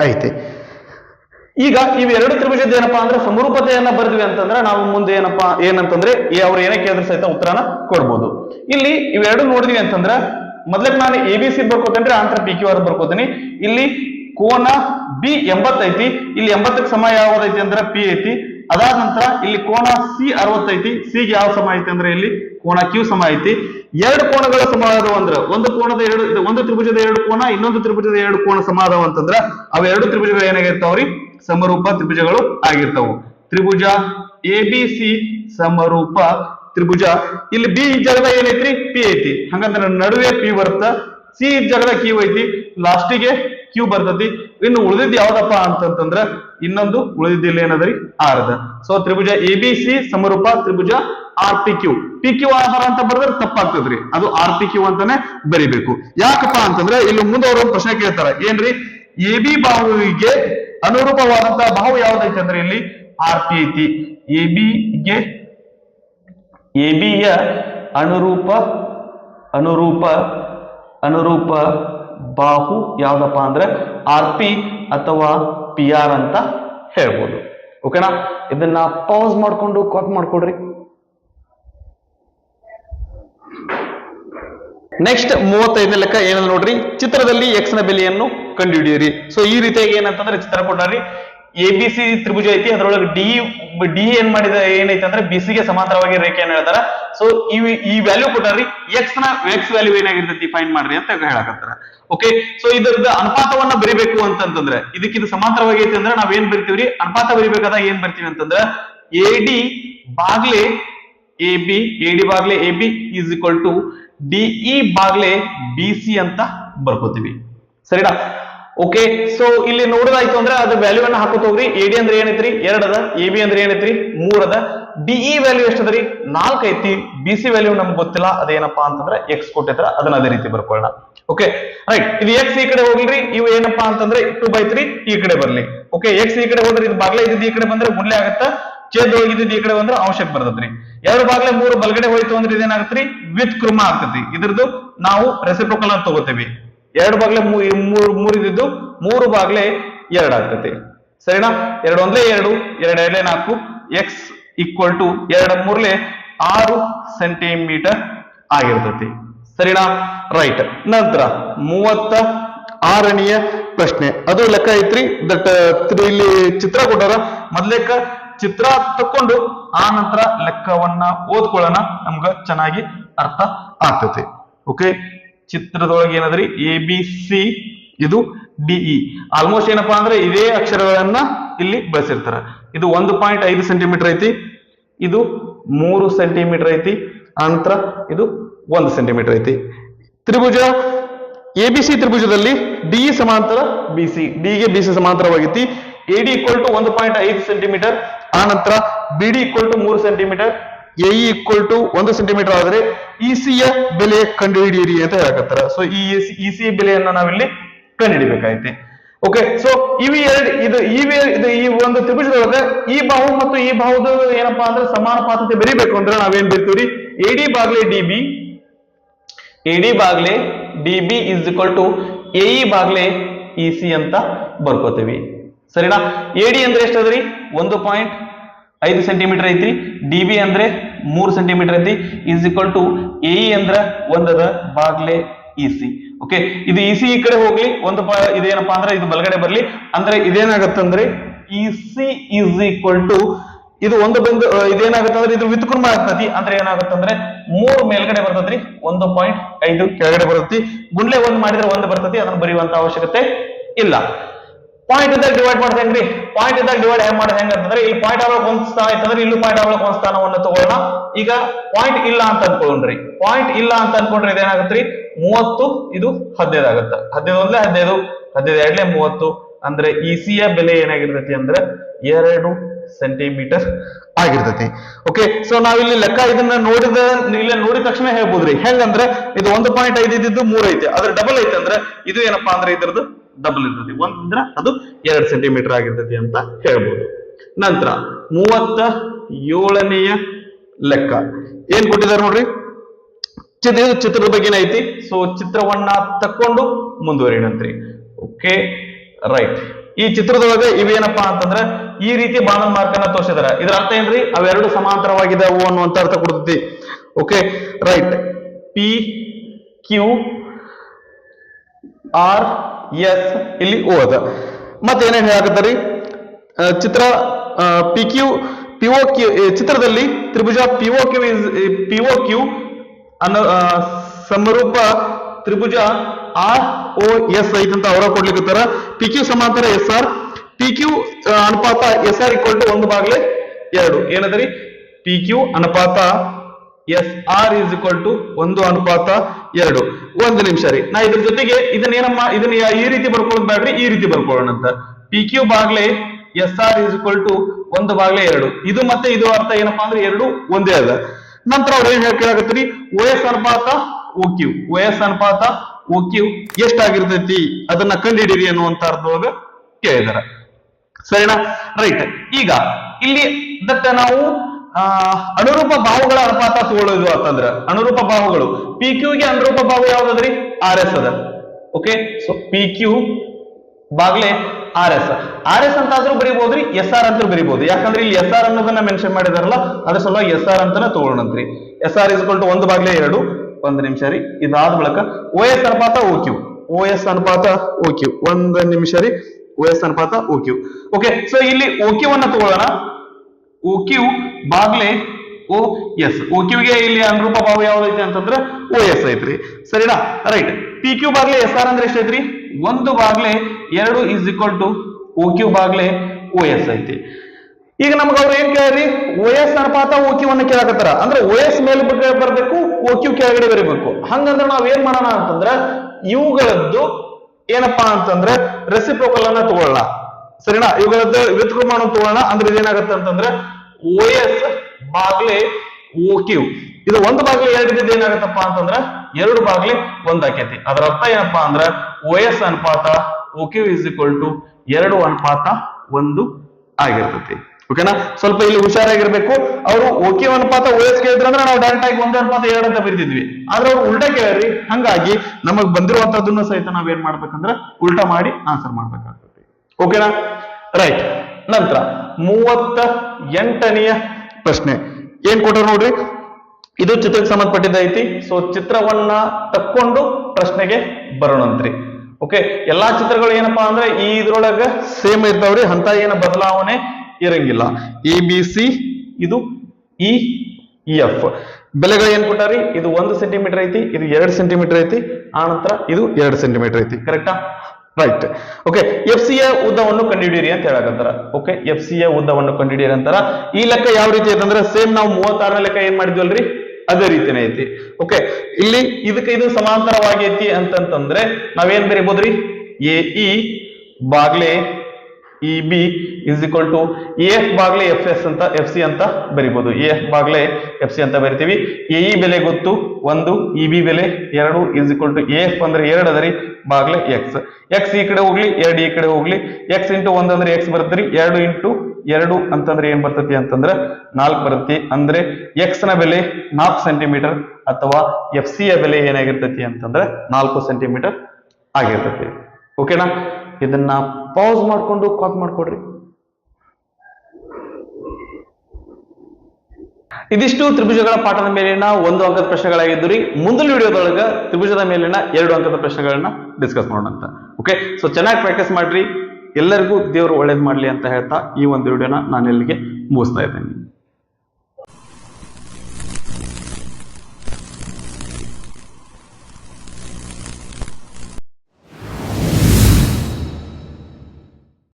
ಐತೆ. ಈಗ ಇವೆರಡು ತ್ರಿಭುಜದ ಏನಪ್ಪಾ ಅಂದ್ರೆ ಸಮರೂಪತೆಯನ್ನ ಬರೆದ್ವಿ ಅಂತಂದ್ರೆ ನಾವು ಮುಂದೆ ಏನಪ್ಪಾ, ಏನಂತಂದ್ರೆ ಅವ್ರು ಏನೇ ಕೇಳಿದ್ರೆ ಸಹಿತ ಉತ್ತರನ ಕೊಡ್ಬೋದು. ಇಲ್ಲಿ ಇವೆರಡು ನೋಡಿದ್ವಿ ಅಂತಂದ್ರೆ ಮೊದ್ಲಕ್ಕೆ ನಾನು ಎ ಬಿ ಸಿ ಬರ್ಕೋತೇನ್ರಿ ಆಂತರ ಪಿ ಕ್ಯೂ ಆರ್ ಬರ್ಕೋತೀನಿ. ಇಲ್ಲಿ ಕೋನ ಬಿ ಎಂಬತ್ತೈತಿ, ಇಲ್ಲಿ ಎಂಬತ್ತಕ್ಕೆ ಸಮ ಯಾವ್ದೈತಿ ಅಂದ್ರೆ ಪಿ ಐತಿ. ಅದಾದ ನಂತರ ಇಲ್ಲಿ ಕೋನ ಸಿ ಅರವತ್ತೈತಿ ಸಿ ಗೆ ಯಾವ ಸಮ ಐತಿ ಅಂದ್ರೆ ಇಲ್ಲಿ ಕೋನ ಕ್ಯೂ ಸಮ ಐತಿ. ಎರಡು ಕೋಣಗಳ ಸಮ ಅಂದ್ರ, ಒಂದು ಕೋಣದ ಎರಡು, ಒಂದು ತ್ರಿಭುಜದ ಎರಡು ಕೋಣ ಇನ್ನೊಂದು ತ್ರಿಭುಜದ ಎರಡು ಕೋಣ ಸಮ ಅಂತಂದ್ರೆ ಅಂತಂದ್ರ ಅವೆರಡು ತ್ರಿಭುಜಗಳು ಏನಾಗಿರ್ತಾವ್ರಿ? ಸಮರೂಪ ತ್ರಿಭುಜಗಳು ಆಗಿರ್ತಾವ. ತ್ರಿಭುಜ ಎ ಬಿ ಸಿ ಸಮರೂಪ ತ್ರಿಭುಜ. ಇಲ್ಲಿ ಬಿ ಜಗದ ಏನೈತ್ರಿ? ಪಿ ಐತಿ. ಹಂಗಂದ್ರೆ ನಡುವೆ ಪಿ ಬರುತ್ತ ಸಿ ಜಾಗದ ಕ್ಯೂ ಐತಿ. ಲಾಸ್ಟಿಗೆ ಕ್ಯೂ ಬರ್ತತಿ. ಇನ್ನು ಉಳಿದಿದ್ ಯಾವ್ದಪ್ಪ ಅಂತಂತಂದ್ರ ಇನ್ನೊಂದು ಉಳಿದಿದ್ದಿಲ್ಲ ಏನದ್ರಿ? ಆರ್ ಅದ ಸೊ ತ್ರಿಭುಜ ಎ ಬಿ ಸಿ ಸಮರೂಪ ತ್ರಿಭುಜ R P Q P Q R ಅಂತ ಬರೆದ್ರೆ ತಪ್ಪಾಗ್ತದ್ರಿ. ಅದು ಆರ್ ಪಿ ಕ್ಯೂ ಅಂತಾನೆ ಬರಿಬೇಕು. ಯಾಕಪ್ಪ ಅಂತಂದ್ರೆ ಇಲ್ಲಿ ಮುಂದೆ ಅವರು ಪ್ರಶ್ನೆ ಕೇಳ್ತಾರ. ಏನ್ರಿ? ಎ ಬಿ ಬಾಹುವಿಗೆ ಅನುರೂಪವಾದಂತಹ ಬಾಹು ಯಾವ್ದೈತೆ ಅಂದ್ರೆ ಇಲ್ಲಿ? ಆರ್ ಪಿ ಐತಿ. ಎ ಗೆ ಎ ಬಿಯ ಅನುರೂಪ ಅನುರೂಪ ಅನುರೂಪ ಬಾಹು ಯಾವ್ದಪ್ಪ ಅಂದ್ರೆ ಆರ್ ಪಿ ಅಥವಾ ಪಿ ಆರ್ ಅಂತ ಹೇಳ್ಬೋದು. ಓಕೆನಾ ಇದನ್ನ ಪಾಸ್ ಮಾಡ್ಕೊಂಡು ಕಾಪಿ ಮಾಡ್ಕೊಡ್ರಿ. ನೆಕ್ಸ್ಟ್ ಮೂವತ್ತೈದನೇ ಲೆಕ್ಕ ಏನಂದ್ರೆ ನೋಡ್ರಿ? ಚಿತ್ರದಲ್ಲಿ ಎಕ್ಸ್ನ ಬೆಲೆಯನ್ನು ಕಂಡುಹಿಡಿಯಿರಿ. ಸೊ ಈ ರೀತಿಯಾಗಿ ಏನಂತಂದ್ರೆ ಚಿತ್ರ ಕೊಟ್ಟಾರಿ ಎ ಬಿ ಸಿ ತ್ರಿಭುಜ ಐತಿ, ಅದರೊಳಗೆ ಡಿ ಡಿ ಏನ್ ಮಾಡಿದ, ಏನೈತೆ ಅಂದ್ರೆ ಬಿಸಿಗೆ ಸಮಾಂತರವಾಗಿ ರೇಖೆಯನ್ನು ಹೇಳ್ತಾರ. ಸೊ ಈ ಈ ವ್ಯಾಲ್ಯೂ ಕೊಟ್ಟಾರಿ ಎಕ್ಸ್ನ ಎಕ್ಸ್ ವ್ಯಾಲ್ಯೂ ಏನಾಗಿರ್ತೈತಿ ಫೈನ್ ಮಾಡ್ರಿ ಅಂತ ಹೇಳಕತ್ತಾರ. ಓಕೆ ಸೊ ಇದರದ ಅನುಪಾತವನ್ನ ಬರಿಬೇಕು ಅಂತಂತಂದ್ರೆ ಇದಕ್ಕೆ ಇದು ಸಮಾಂತರವಾಗಿ ಐತೆ ಅಂದ್ರೆ ನಾವ್ ಏನ್ ಬರಿತೀವ್ರಿ? ಅನುಪಾತ ಬರಿಬೇಕಾದಾಗ ಏನ್ ಬರ್ತೀವಿ ಅಂತಂದ್ರೆ ಎ ಡಿ ಬಾಗ್ಲೆ A B A D Baglay A B is equal to D E Baglay B C ಅಂತ ಬರ್ಕೋತೀವಿ. ಸರಿನಾ? ಓಕೆ ಸೊ ಇಲ್ಲಿ ನೋಡೋದಾಯ್ತು ಅಂದ್ರೆ ಅದ್ರ ವ್ಯಾಲ್ಯೂ ಅನ್ನ ಹಾಕೋತ ಹೋಗ್ರಿ. ಎ ಡಿ ಅಂದ್ರೆ ಏನೈತ್ರಿ? ಎರಡ್ ಅದ ಎ ಬಿ ಅಂದ್ರೆ ಏನೈತ್ರಿ? ಮೂರ್ ಅದ ಡಿಇ ವ್ಯಾಲ್ಯೂ ಎಷ್ಟದರಿ ನಾಲ್ಕು ಐತಿ. ಬಿ ಸಿ ವ್ಯಾಲ್ಯೂ ನಮ್ಗೆ ಗೊತ್ತಿಲ್ಲ. ಅದೇನಪ್ಪಾ ಅಂತಂದ್ರೆ ಎಕ್ಸ್ ಕೊಟ್ಟಿದ್ರ, ಅದನ್ನ ಅದೇ ರೀತಿ ಬರ್ಕೊಳ್ಳೋಣ. ಓಕೆ ರೈಟ್ ಇದು ಎಕ್ಸ್ ಈ ಕಡೆ ಹೋಗ್ಲಿ ಇವು ಏನಪ್ಪಾ ಅಂತಂದ್ರೆ ಟು ಬೈ ತ್ರೀ ಈ ಕಡೆ ಬರ್ಲಿ. ಓಕೆ ಎಕ್ಸ್ ಈ ಕಡೆ ಹೋದ್ರೆ ಇದು ಬಾಗ್ಲೆ ಇದ್ದಿದ್ದು ಈ ಕಡೆ ಬಂದ್ರೆ ಮುಳ್ಳೆ ಆಗತ್ತ? ಛೇದ ಹೋಗಿದ್ದು ಈ ಕಡೆ ಬಂದ್ರೆ ಅವಶ್ಯಕ ಬರ್ತದ್ರಿ ಎರಡು ಬಾಗ್ಲೆ ಮೂರು ಬಲ್ಗಡೆ ಹೋಯ್ತು ಅಂದ್ರೆ ಇದೇನಾಗತ್ರಿ ವಿತ್ ಕ್ರಮ ಆಗ್ತತಿ ಇದ್ರದ್ದು ನಾವು ರೆಸಿಪ್ರೋಕಲ್ ಅಂತ ತಗೋತೀವಿ. ಎರಡು ಬಾಗ್ಲೆ ಮೂರು ಮೂರು ಇದ್ದಿದ್ದು ಮೂರು ಬಾಗ್ಲೆ ಎರಡು ಆಗ್ತತಿ ಸರಿನಾ? ಎರಡು ಒಂದ್ಲೆ ಎರಡು ಎರಡು ಎರಡೇ ನಾಲ್ಕು. ಎಕ್ಸ್ ಈಕ್ವಲ್ ಟು ಎರಡ ಮೂರ್ಲೆ ಆರು ಸೆಂಟಿಮೀಟರ್ ಆಗಿರ್ತತಿ. ಸರಿನಾ? ರೈಟ್ ನಂತರ ಮೂವತ್ತ ಆರನೆಯ ಪ್ರಶ್ನೆ. ಅದು ಲೆಕ್ಕ ಐತ್ರಿ? ದಟ್ ಇಲ್ಲಿ ಚಿತ್ರ ಕೊಟ್ಟಾರ. ಮೊದ್ಲೇಕ ಚಿತ್ರ ತಕೊಂಡು ಆ ನಂತರ ಲೆಕ್ಕವನ್ನ ಓದ್ಕೊಳ್ಳೋಣ. ನಮ್ಗ ಚೆನ್ನಾಗಿ ಅರ್ಥ ಆಗ್ತತಿ. ಓಕೆ ಚಿತ್ರದೊಳಗೆ ಏನದ್ರಿ? ಎ ಬಿ ಸಿ ಇದು ಡಿಇ ಆಲ್ಮೋಸ್ಟ್ ಏನಪ್ಪಾ ಅಂದ್ರೆ ಇದೇ ಅಕ್ಷರಗಳನ್ನ ಇಲ್ಲಿ ಬಳಸಿರ್ತಾರ. ಇದು ಒಂದು ಪಾಯಿಂಟ್ ಐದು ಸೆಂಟಿಮೀಟರ್ ಐತಿ, ಇದು ಮೂರು ಸೆಂಟಿಮೀಟರ್ ಐತಿ, ಆನಂತರ ಇದು ಒಂದು ಸೆಂಟಿಮೀಟರ್ ಐತಿ. ತ್ರಿಭುಜ, ಎ ಬಿ ಸಿ ತ್ರಿಭುಜದಲ್ಲಿ ಡಿ ಸಮಾಂತರ ಬಿ ಸಿ ಗೆ ಬಿ ಸಿ ಸಮಾಂತರವಾಗೈತಿ. ಎ ಡಿ ಈಕ್ವಲ್ ಟು ಒಂದು ಪಾಯಿಂಟ್ ಐದು ಸೆಂಟಿಮೀಟರ್ ಆ ನಂತರ ಬಿ ಡಿ ಈಕ್ವಲ್ ಟು ಮೂರು ಸೆಂಟಿಮೀಟರ್ ಎ ಈಕ್ವಲ್ ಟು ಒಂದು ಸೆಂಟಿಮೀಟರ್ ಆದರೆ ಇ ಯ ಬೆಲೆ ಕಂಡುಹಿಡಿಯಿರಿ ಅಂತ ಹೇಳಕತ್ತಾರ. ಸೊ ಈ ಇ ಸಿ ಬೆಲೆಯನ್ನ ನಾವಿಲ್ಲಿ ಕಂಡುಹಿಡಿಬೇಕಾಯ್ತಿ ಓಕೆ ಸೊ ಇವಿ ಎರಡು ಇದು ಇವಿ ಇದು ಈ ಒಂದು ತ್ರಿಭುಜದೊಳಗೆ ಈ ಬಾಹು ಮತ್ತು ಈ ಬಾಹುದು ಏನಪ್ಪಾ ಅಂದ್ರೆ ಸಮಾನ ಪಾತ್ರತೆ ಬೆರಿಬೇಕು ಅಂದ್ರೆ ನಾವೇನ್ ಬರ್ತೀವ್ರಿ ಎಡಿ ಬಾಗ್ಲೆ ಡಿ ಬಿ ಎಡಿ ಬಾಗ್ಲೆ D B is equal to A Baglay E C ಅಂತ ಬರ್ಕೋತೀವಿ. ಸರಿನಾ? ಎಡಿ ಅಂದ್ರೆ ಎಷ್ಟು ಅದ್ರಿ ಒಂದು ಪಾಯಿಂಟ್ ಐದು ಸೆಂಟಿಮೀಟರ್ ಐತ್ರಿ. ಡಿ ಬಿ ಅಂದ್ರೆ ಮೂರು ಸೆಂಟಿಮೀಟರ್ ಐತಿ ಇಸ್ ಇಕ್ವಲ್ ಟು ಎಇ ಅಂದ್ರೆ ಒಂದದ ಬಾಗ್ಲೆ ಇ ಸಿ ಓಕೆ ಇದು ಇಸಿ ಸಿ ಈ ಕಡೆ ಹೋಗ್ಲಿ, ಒಂದು ಇದೇನಪ್ಪಾ ಅಂದ್ರೆ ಇದು ಬಲಗಡೆ ಬರ್ಲಿ. ಅಂದ್ರೆ ಇದೇನಾಗತ್ತಂದ್ರೆ E C is equal to ಇದು ಒಂದು ಬಂದು ಇದೇನಾಗತ್ತಂದ್ರೆ ಇದು ವಿತ್ಕುರ್ಮ ಆಗ್ತತಿ. ಅಂದ್ರೆ ಏನಾಗುತ್ತಂದ್ರೆ ಮೂರು ಮೇಲ್ಗಡೆ ಬರ್ತದ್ರಿ ಒಂದು ಪಾಯಿಂಟ್ ಐದು ಕೆಳಗಡೆ ಬರ್ತತಿ. ಗುಂಡ್ಲೆ ಒಂದು ಮಾಡಿದ್ರೆ ಒಂದು ಬರ್ತತಿ, ಅದನ್ನ ಬರೆಯುವಂತ ಅವಶ್ಯಕತೆ ಇಲ್ಲ. ಪಾಯಿಂಟ್ ಇದ್ದಾಗ ಡಿವೈಡ್ ಮಾಡ್ದ ಹೆಂಗ್ರಿ ಪಾಯಿಂಟ್ ಇದ್ದಾಗ ಡಿವೈಡ್ ಹೆಂಗ್ ಮಾಡೋದು ಹೆಂಗ್ ಅಂತಂದ್ರೆ ಇಲ್ಲಿ ಪಾಯಿಂಟ್ ಆಗ್ಬೇಕು ಒಂದು ಸ್ಥಾನ ಇತ್ತಂದ್ರೆ ಇಲ್ಲೂ ಪಾಯಿಂಟ್ ಆಗ್ಬೇಕು ಒಂದು ಸ್ಥಾನವನ್ನು ತಗೊಳ್ಳೋಣ. ಈಗ ಪಾಯಿಂಟ್ ಇಲ್ಲ ಅಂತ ಅನ್ಕೊಂಡ್ರಿ. ಪಾಯಿಂಟ್ ಇಲ್ಲ ಅಂತ ಅನ್ಕೊಂಡ್ರೆ ಇದೇನಾಗತ್ರಿ? ಮೂವತ್ತು, ಇದು ಹದಿನೈದು ಆಗುತ್ತೆ ಹದಿನೈದು ಒಂದ್ಲೆ ಹದಿನೈದು ಹದಿನೈದು ಎರಡ್ಲೆ ಮೂವತ್ತು. ಅಂದ್ರೆ ಇಸಿಯ ಬೆಲೆ ಏನಾಗಿರ್ತೈತಿ ಅಂದ್ರೆ ಎರಡು ಸೆಂಟಿಮೀಟರ್ ಆಗಿರ್ತೈತಿ. ಓಕೆ ಸೊ ನಾವಿಲ್ಲಿ ಲೆಕ್ಕ ಇದನ್ನ ನೋಡಿದ, ಇಲ್ಲ ನೋಡಿದ ತಕ್ಷಣ ಹೇಳ್ಬೋದ್ರಿ. ಹೆಂಗಂದ್ರೆ ಇದು ಒಂದು ಪಾಯಿಂಟ್ ಐದು ಇದ್ದಿದ್ದು ಮೂರ್ ಐತಿ. ಅದ್ರ ಡಬಲ್ ಐತೆ ಅಂದ್ರೆ ಇದು ಏನಪ್ಪಾ ಅಂದ್ರೆ ಇದ್ರದ್ದು ಡಬಲ್ ಇರ್ತೈತಿ ಒಂದ್ರ ಅದು ಎರಡ್ ಸೆಂಟಿಮೀಟರ್ ಆಗಿರ್ತೈತಿ ಅಂತ ಹೇಳ್ಬೋದು. ನಂತರ ಮೂವತ್ತ ಏಳನೆಯ ಲೆಕ್ಕ. ಏನ್ ಕೊಟ್ಟಿದ್ದಾರೆ ನೋಡ್ರಿ? ಚಿತ್ರ ಚಿತ್ರದ ಬಗ್ಗೆ ಐತಿ? ಸೊ ಚಿತ್ರವನ್ನ ತಕ್ಕೊಂಡು ಮುಂದುವರಿಯಣಂತ್ರಿ ಓಕೆ ರೈಟ್ ಈ ಚಿತ್ರದೊಳಗೆ ಇವೇನಪ್ಪಾ ಅಂತಂದ್ರೆ ಈ ರೀತಿ ಬಾಣದ ಮಾರ್ಕ್ ಅನ್ನ ತೋರಿಸಿದಾರೆ. ಇದ್ರ ಅರ್ಥ ಏನ್ರಿ? ಅವೆರಡು ಸಮಾಂತರವಾಗಿದ್ದಾವು ಅನ್ನುವಂತ ಅರ್ಥ ಕೊಡ್ತೈತಿ. Okay right P Q R S ಇಲ್ಲಿ ಓ ಅದ ಮತ್ತೆ ಏನೇನು ಹೇಳಕತ್ತಾರಿ ಚಿತ್ರ P Q P O Q ಚಿತ್ರದಲ್ಲಿ ತ್ರಿಭುಜ P O Q is P O Q ಅನ್ನೋ ಸಮರೂಪ ತ್ರಿಭುಜ ಆರ್ ಓ ಎಸ್ ಐತಂತ ಅವರ ಕೊಡ್ಲಿಕ್ಕತ್ತಾರ ಪಿ ಕ್ಯೂ ಸಮಾಂತರ ಎಸ್ ಆರ್ ಪಿ ಕ್ಯೂ ಅನುಪಾತ ಎಸ್ ಆರ್ ಇಕ್ವಲ್ ಟು ಒಂದು ಬಾಗ್ಲೆ ಎರಡು. ಏನದರಿ ಪಿ ಕ್ಯೂ ಅನುಪಾತ S R is equal to ಒಂದು ಅನುಪಾತ ಎರಡು. ಒಂದು ನಿಮಿಷ ರೀ. ನಾ ಇದ್ರ ಜೊತೆಗೆ ಇದನ್ನ ಏನಮ್ಮ, ಇದನ್ನ ಈ ರೀತಿ ಬರ್ಕೊಳ್ಳೋದು ಬೇಡ್ರಿ ಈ ರೀತಿ ಬರ್ಕೊಳ್ಳೋಣ ಅಂತ. P Q Baglay S R is equal to ಒಂದು ಬಾಗ್ಲೆ ಎರಡು. ಇದು ಮತ್ತೆ ಇದು ಅರ್ಥ ಏನಪ್ಪಾ ಅಂದ್ರೆ ಎರಡು ಒಂದೇ ಅದ. ನಂತರ ಅವ್ರು ಏನ್ ಹೇಳ್ಕೇಳಾಗತ್ರಿ ಓ ಎಸ್ ಅನುಪಾತ ಓ ಕ್ಯೂ ಓ ಎಸ್ ಅನುಪಾತ ಓ ಕ್ಯೂ ಎಷ್ಟಾಗಿರ್ತೈತಿ? ಅದನ್ನ ಕಂಡಿಡಿರಿ ಅನ್ನುವಂತ ಅರ್ಥವಾಗ ಕೇಳಿದಾರ. ಸರಿನಾ? ರೈಟ್ ಈಗ ಇಲ್ಲಿ ದತ್ತ ನಾವು ಆ, ಅನುರೂಪ ಬಾಹುಗಳ ಅನುಪಾತ ತಗೊಳ್ಳೋದು ಅಂತಂದ್ರ ಅನುರೂಪ ಬಾಹುಗಳು ಪಿ ಗೆ ಅನುರೂಪ ಬಾಹು ಯಾವ್ದದ್ರಿ? ಆರ್ ಎಸ್ ಅದ. ಓಕೆ ಸೊ ಪಿ ಕ್ಯೂ ಬಾಗ್ಲೆ ಆರ್ ಎಸ್ ಆರ್ ಎಸ್ ಅಂತ ಆದ್ರೂ ಬರೀಬಹುದ್ರಿ ಎಸ್ ಆರ್ ಅಂತ ಬರೀಬಹುದು ಯಾಕಂದ್ರೆ ಇಲ್ಲಿ ಎಸ್ ಆರ್ ಅನ್ನೋದನ್ನ ಮೆನ್ಷನ್ ಮಾಡಿದಾರಲ್ಲ ಅದ್ರ ಸಲುವಾಗಿ ಎಸ್ ಆರ್ ಅಂತಾನೆ ತಗೊಳ್ಳೋಣಂತ್ರಿ. ಎಸ್ ಆರ್ ಇಸ್ ಟು ಒಂದು ಬಾಗ್ಲೆ ಎರಡು. ಒಂದು ನಿಮಿಷ ರೀ. ಇದಾದ ಬಳಿಕ ಓ ಎಸ್ ಅನುಪಾತ ಓ ಕ್ಯೂ ಓ ಎಸ್ ಅನುಪಾತ ಓ ಕ್ಯೂ ಒಂದು ನಿಮಿಷ ರೀ. ಓ ಎಸ್ ಅನುಪಾತ ಓ ಕ್ಯೂ ಓಕೆ ಸೊ ಇಲ್ಲಿ ಓ ಕ್ಯೂ ಅನ್ನ ತಗೊಳ್ಳೋಣ. ಓ ಕ್ಯೂ ಬಾಗ್ಲೆ ಓ ಎಸ್ ಓ ಗೆ ಇಲ್ಲಿ ಅನುರೂಪ ಭಾವ ಯಾವ್ದೈತಿ ಅಂತಂದ್ರೆ ಓ ಎಸ್ ಐತ್ರಿ. ಸರಿನಾ? ರೈಟ್ ಪಿ ಕ್ಯೂ ಬಾಗ್ಲೆ ಎಸ್ ಆರ್ ಅಂದ್ರೆ ಎಷ್ಟೈತ್ರಿ ಒಂದು ಬಾಗ್ಲೆ ಎರಡು is equal to O Q Baglay O S ಐತಿ. ಈಗ ನಮ್ಗೆ ಅವ್ರು ಏನ್ ಕೇಳ್ರಿ? ಓ ಎಸ್ ಅನುಪಾತ ಓ ಕ್ಯೂ ಅನ್ನ ಕೇಳಕತ್ತಾರ. ಅಂದ್ರೆ ಓ ಎಸ್ ಮೇಲೆ ಬರಬೇಕು ಓ ಕ್ಯೂ ಕೆಳಗಡೆ ಬರಬೇಕು. ಹಂಗಂದ್ರೆ ನಾವ್ ಏನ್ ಮಾಡೋಣ ಅಂತಂದ್ರೆ ಇವುಗಳದ್ದು ಏನಪ್ಪಾ ಅಂತಂದ್ರೆ ರೆಸಿಪ್ರೋಕಲ್ ಅನ್ನ ತಗೊಳ್ಳೋಣ ಸರಿನಾ? ಇವುಗಳದ್ದು ವ್ಯುತ್ಕ್ರಮಣ ತಗೊಳ್ಳೋಣ ಅಂದ್ರೆ ಇದೇನಾಗತ್ತೆ ಅಂತಂದ್ರೆ ಓ ಎಸ್ ಬಾಗ್ಲೆ ಓ ಕ್ಯೂ ಇದು ಒಂದು ಬಾಗ್ಲೆ ಎರಡು ಇದ್ದಿದ್ದು ಏನಾಗತ್ತಪ್ಪ ಅಂತಂದ್ರ ಎರಡು ಬಾಗ್ಲಿ ಒಂದ್ ಆಕೈತಿ. ಅದರ ಅರ್ಥ ಏನಪ್ಪಾ ಅಂದ್ರ ಓ ಎಸ್ ಅನುಪಾತ O Q is equal to ಎರಡು ಅನುಪಾತ ಒಂದು ಆಗಿರ್ತೈತಿ. ಓಕೆನಾ ಸ್ವಲ್ಪ ಇಲ್ಲಿ ಹುಷಾರಾಗಿರ್ಬೇಕು. ಅವರು ಓಕೆ ಅನುಪಾತ ಓ ಎಸ್ ಕೇಳಿದ್ರಂದ್ರೆ ನಾವು ಡೈರೆಕ್ಟ್ ಆಗಿ ಒಂದೇ ಅನುಪಾತ ಎರಡು ಅಂತ ಬರೀತಿದ್ವಿ. ಆದ್ರೆ ಅವ್ರು ಉಲ್ಟಾ ಕೇಳ್ರಿ. ಹಂಗಾಗಿ ನಮಗ್ ಬಂದಿರುವಂತದ್ದನ್ನು ಸಹಿತ ನಾವೇನ್ ಮಾಡ್ಬೇಕಂದ್ರೆ ಉಲ್ಟಾ ಮಾಡಿ ಆನ್ಸರ್ ಮಾಡ್ಬೇಕಾಗ್ತದೆ ಓಕೆನಾ ರೈಟ್ ನಂತರ ಮೂವತ್ತ ಎಂಟನೆಯ ಪ್ರಶ್ನೆ. ಏನ್ ಕೊಟ್ಟಾರ ನೋಡ್ರಿ? ಇದು ಚಿತ್ರಕ್ಕೆ ಸಂಬಂಧಪಟ್ಟಿದ್ದ ಐತಿ. ಸೊ ಚಿತ್ರವನ್ನ ತಕ್ಕೊಂಡು ಪ್ರಶ್ನೆಗೆ ಬರೋಣಂತ್ರಿ. ಓಕೆ ಎಲ್ಲಾ ಚಿತ್ರಗಳು ಏನಪ್ಪಾ ಅಂದ್ರೆ ಈ ಇದ್ರೊಳಗ ಸೇಮ್ ಇರ್ತಾವ್ರಿ. ಅಂತ ಏನ ಬದಲಾವಣೆ ಇರಂಗಿಲ್ಲ. ಎ ಬಿ ಸಿ ಇದು ಇ ಎಫ್ ಬೆಲೆಗಳು ಏನ್ ಕೊಟ್ಟಾರಿ? ಇದು ಒಂದು ಸೆಂಟಿಮೀಟರ್ ಐತಿ, ಇದು ಎರಡು ಸೆಂಟಿಮೀಟರ್ ಐತಿ ಆನಂತರ ನಂತರ ಇದು ಎರಡು ಸೆಂಟಿಮೀಟರ್ ಐತಿ. ಕರೆಕ್ಟಾ right okay F C A ಉದ್ದವನ್ನು ಕಂಡುಹಿಡಿಯಿರಿ ಅಂತ ಹೇಳಕಂತಾರ ಓಕೆ ಎಫ್ ಸಿ ಎ ಉದ್ದವನ್ನು ಕಂಡುಹಿಡಿಯಿರಿ ಅಂತಾರ. ಈ ಲೆಕ್ಕ ಯಾವ ರೀತಿ ಐತಂದ್ರೆ ಸೇಮ್ ನಾವು ಮೂವತ್ತಾರನೇ ಲೆಕ್ಕ ಏನ್ ಮಾಡಿದ್ವಲ್ರಿ? ಅದೇ ರೀತಿನೇ ಐತಿ. ಓಕೆ ಇಲ್ಲಿ ಇದಕ್ಕೆ ಇದು ಸಮಾಂತರವಾಗಿ ಐತಿ ಅಂತಂತಂದ್ರೆ ನಾವೇನ್ ಬರೀಬೋದ್ರಿ? A E Baglay E B is equal to A F Baglay F S ಅಂತ ಎಫ್ ಸಿ ಅಂತ ಬರಿಬಹುದು ಎ ಎಫ್ ಬಾಗ್ಲೆ ಎಫ್ ಸಿ ಅಂತ ಬರಿತೀವಿ. ಎ ಇ ಬೆಲೆ ಗೊತ್ತು? ಒಂದು. ಇ ಬಿ ಬೆಲೆ ಎರಡು. Is equal to A F ಅಂದ್ರೆ ಎರಡು ಅದರಿ, ಬಾಗ್ಲೆ ಎಕ್ಸ್ ಎಕ್ಸ್ ಈ ಕಡೆ ಹೋಗ್ಲಿ, ಎರಡು ಈ ಕಡೆ ಹೋಗ್ಲಿ. ಎಕ್ಸ್ ಇಂಟು ಒಂದು ಅಂದ್ರೆ ಎಕ್ಸ್ ಬರ್ತೀರಿ ಎರಡು ಇಂಟು ಎರಡು ಅಂತಂದ್ರೆ ಏನ್ ಬರ್ತತಿ ಅಂತಂದ್ರೆ ನಾಲ್ಕು ಬರುತ್ತೆ. ಅಂದ್ರೆ ಎಕ್ಸ್ನ ಬೆಲೆ ನಾಲ್ಕು ಸೆಂಟಿಮೀಟರ್ ಅಥವಾ ಎಫ್ ಸಿ ಯ ಬೆಲೆ ಏನಾಗಿರ್ತತಿ ಅಂತಂದ್ರೆ ನಾಲ್ಕು ಸೆಂಟಿಮೀಟರ್ ಆಗಿರ್ತತಿ. ಓಕೆನಾ ಇದನ್ನ ಪಾಸ್ ಮಾಡಿಕೊಂಡು ಕಾಪಿ ಮಾಡಿಕೊಡ್ರಿ. ಇದಿಷ್ಟು ತ್ರಿಭುಜಗಳ ಪಾಠದ ಮೇಲಿನ ಒಂದು ಅಂಕದ ಪ್ರಶ್ನೆಗಳಾಗಿದ್ದು ರೀ. ಮುಂದಿನ ವಿಡಿಯೋದೊಳಗೆ ತ್ರಿಭುಜದ ಮೇಲಿನ ಎರಡು ಅಂಕದ ಪ್ರಶ್ನೆಗಳನ್ನ ಡಿಸ್ಕಸ್ ಮಾಡೋಣ ಅಂತ ಓಕೆ ಸೊ ಚೆನ್ನಾಗಿ ಪ್ರಾಕ್ಟೀಸ್ ಮಾಡ್ರಿ. ಎಲ್ಲರಿಗೂ ದೇವರು ಒಳ್ಳೇದು ಮಾಡಲಿ ಅಂತ ಹೇಳ್ತಾ ಈ ಒಂದು ವಿಡಿಯೋನ ನಾನು ಇಲ್ಲಿಗೆ ಮುಗಿಸ್ತಾ ಇದ್ದೇನೆ.